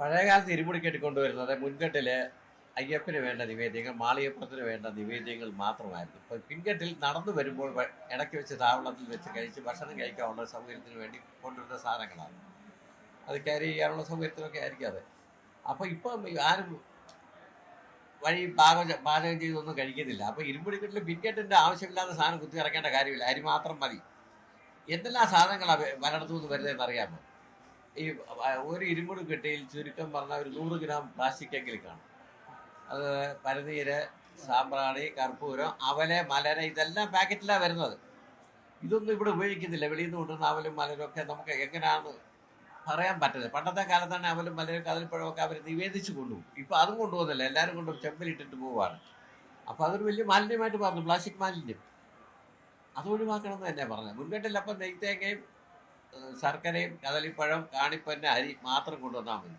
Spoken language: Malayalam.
പഴയകാലത്ത് ഇരുമുടി കെട്ടിക്കൊണ്ടുവരുന്നത് മുൻകെട്ടിൽ അയ്യപ്പന് വേണ്ട നിവേദ്യങ്ങൾ മാളിയപ്പുറത്തിന് വേണ്ട നിവേദ്യങ്ങൾ മാത്രമായിരുന്നു. ഇപ്പോൾ പിൻകെട്ടിൽ നടന്നു വരുമ്പോൾ ഇടയ്ക്ക് വെച്ച് താവളത്തിൽ വെച്ച് കഴിച്ച് ഭക്ഷണം കഴിക്കാനുള്ള സൗകര്യത്തിന് വേണ്ടി കൊണ്ടുവരുന്ന സാധനങ്ങളാണ്. അത് ക്യാരി ചെയ്യാനുള്ള സൗകര്യത്തിനൊക്കെ ആയിരിക്കും അത്. അപ്പോൾ ഇപ്പം ആരും വഴി പാകം പാചകം ചെയ്തൊന്നും കഴിക്കുന്നില്ല. അപ്പോൾ ഇരുമ്പുടിക്കെട്ടിൽ കെട്ടിൽ പിൻകെട്ടിന്റെ ആവശ്യമില്ലാത്ത സാധനം കുത്തി ഇറക്കേണ്ട കാര്യമില്ല. അരി മാത്രം മതി. എന്തെല്ലാം സാധനങ്ങളാണ് പലയിടത്തു നിന്ന് വരുന്നതെന്ന് അറിയാമോ? ഈ ഒരു ഇരുമ്പുട് കെട്ടിയിൽ ചുരുക്കം പറഞ്ഞ ഒരു നൂറ് ഗ്രാം പ്ലാസ്റ്റിക് എങ്കിലും കാണും. അത് പരനീര് സാമ്പ്രാണി കർപ്പൂരം അവൽ മലര ഇതെല്ലാം പാക്കറ്റിലാണ് വരുന്നത്. ഇതൊന്നും ഇവിടെ ഉപയോഗിക്കുന്നില്ല. വെളിയിൽ നിന്ന് കൊണ്ടുവന്ന അവലും മലരും ഒക്കെ നമുക്ക് എങ്ങനെയാണ് പറയാൻ പറ്റുന്നത് പണ്ടത്തെ കാലത്താണ് അവലും മലരും കതിൽപ്പഴമൊക്കെ അവർ നിവേദിച്ച് കൊണ്ടുപോകും. ഇപ്പം അതും കൊണ്ടുപോകുന്നില്ല. എല്ലാവരും കൊണ്ടും ചെമ്പിലിട്ടിട്ട് പോവുകയാണ്. അപ്പോൾ അതൊരു വലിയ മാലിന്യമായിട്ട് പറഞ്ഞു. പ്ലാസ്റ്റിക് മാലിന്യം. അത് ഒഴിവാക്കണം എന്ന് തന്നെ പറഞ്ഞത് മുൻകെട്ടിലപ്പം നെയ്ത്തേങ്ങയും ഏഹ് ശർക്കരയും കദളിപ്പഴം കാണിപ്പന്ന അരി മാത്രം കൊണ്ടുവന്നാൽ മതി.